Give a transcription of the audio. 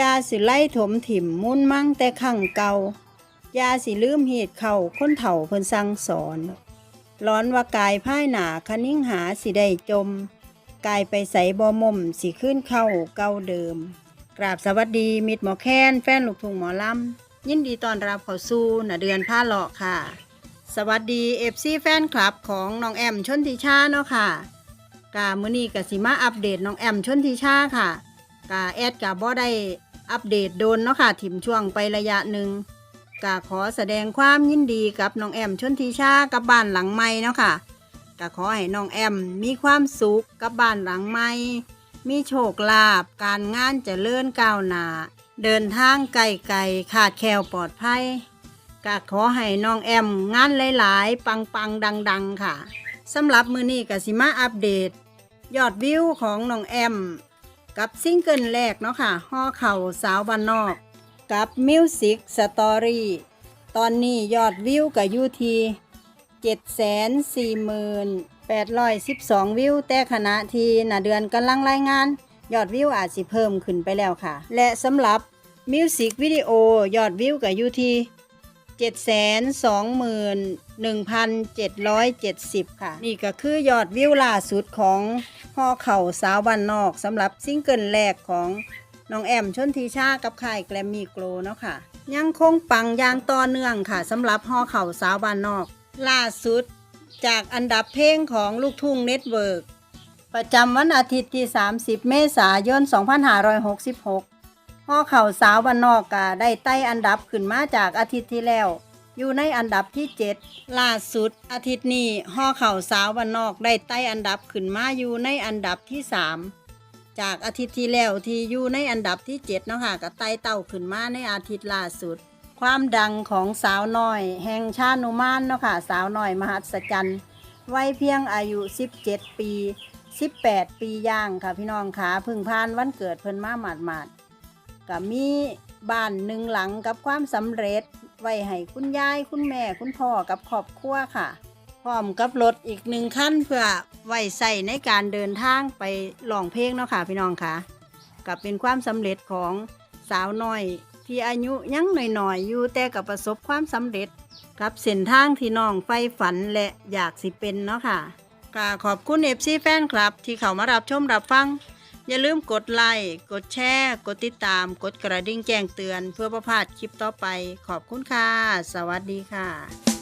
ยาสิไล่ถมถิ่มมุ่นมั่งแต่ขังเก่ายาสิลืมเหตุเข่าคนเถ่าเพิ่นสั่งสอน ร้อนว่ากายพ่ายหนาคนิ่งหาสิได้จม กายไปใสบอมมสิขึ้นเข้าเก่าเดิม กราบสวัสดีมิตรหมอแค้นแฟนลูกทุ่งหมอลำยินดีต้อนรับเข้าสู่หนาเดือนผ้าเลาะค่ะ สวัสดีเอฟซีแฟนคลับของน้องแอมชนทิชาเนาะค่ะกามื้อนี้กสิมาอัปเดตน้องแอมชนทิชาค่ะกาแอดกาบ่ได้ อัปเดตโดนเนาะค่ะถิ่มช่วงไประยะหนึ่งกาขอแสดงความยินดีกับน้องแอมชนทิชากับบ้านหลังใหม่เนาะค่ะกาขอให้น้องแอมมีความสุขกับบ้านหลังใหม่มีโชคลาภการงานจเจริญก้าวหน้าเดินทางไกลๆขาดแคลวปลอดภัยก็ขอให้น้องแอมงานหลาย ๆ ปังๆดัง ๆ ค่ะสำหรับมือนี้กสิมาอัปเดต ยอดวิวของน้องแอม กับซิงเกิลแรกเนาะค่ะห่อเข่าสาวบ้านนอก กับมิวสิกสตอรี่ตอนนี้ยอดวิวกับยูทีเจ็ดแสนสี่หมื่นแปดร้อยสิบสองวิว แต่ขณะที่หนาเดือนกำลังรายงาน ยอดวิวอาจสิเพิ่มขึ้นไปแล้วค่ะ และสำหรับมิวสิกวิดีโอยอดวิวกับยูทีเจ็ดแสนสองหมื่นหนึ่งพันเจ็ดร้อยเจ็ดสิบค่ะ นี่ก็คือยอดวิวล่าสุดของ อเข่าสาวบ้านนอกสำหรับซิงเกิลแรกของน้องแอมชนทีชากับค่ายแกรมมี่โกลเนาะค่ะ ยังคงปังอย่างต่อเนื่องค่ะสำหรับห่อเข่าสาวบ้านนอก ล่าสุดจากอันดับเพลงของลูกทุ่งเน็ตเวิร์กประจำวันอาทิตย์ที่ 30 เมษายน 2566พ่อเข่าสาวบ้านนอกกาได้ไต่อันดับขึ้นมาจากอาทิตย์ที่แล้ว อยู่ในอันดับที่ 7 ล่าสุด อาทิตย์นี้ห่อเข่าสาวบ้านนอกได้ไต่อันดับขึ้นมาอยู่ในอันดับที่ 3 จากอาทิตย์ที่แล้วที่อยู่ในอันดับที่7เนาะค่ะก็ไต่เต้าขึ้นมาในอาทิตย์ล่าสุด ความดังของสาวน้อย แห่งชานุมานเนาะค่ะสาวน้อยมหัศจรรย์วัยเพียงอายุ 17 ปี 18 ปีย่างค่ะพี่น้องขาพึ่งพานวันเกิดเพิ่นมาหมาดๆก็มีบ้านหนึ่งหลังกับความสำเร็จ ไว้ให้คุณยายคุณแม่คุณพ่อกับครอบครัวค่ะ พร้อมกับรถอีกหนึ่งคันเพื่อไว้ใส่ในการเดินทางไปร้องเพลงเนาะค่ะพี่น้องค่ะกับเป็นความสำเร็จของสาวน้อย ที่อายุยังหน่อยๆอยู่แต่กับประสบความสำเร็จ กับเส้นทางที่น้องใฝ่ฝันและอยากสิเป็นเนาะค่ะก็ขอบคุณเอฟซีแฟนคลับ ที่เข้ามารับชมรับฟัง อย่าลืมกดไลค์ กดแชร์ กดติดตาม กดกระดิ่งแจ้งเตือน เพื่อประพลาดคลิปต่อไป ขอบคุณค่ะ สวัสดีค่ะ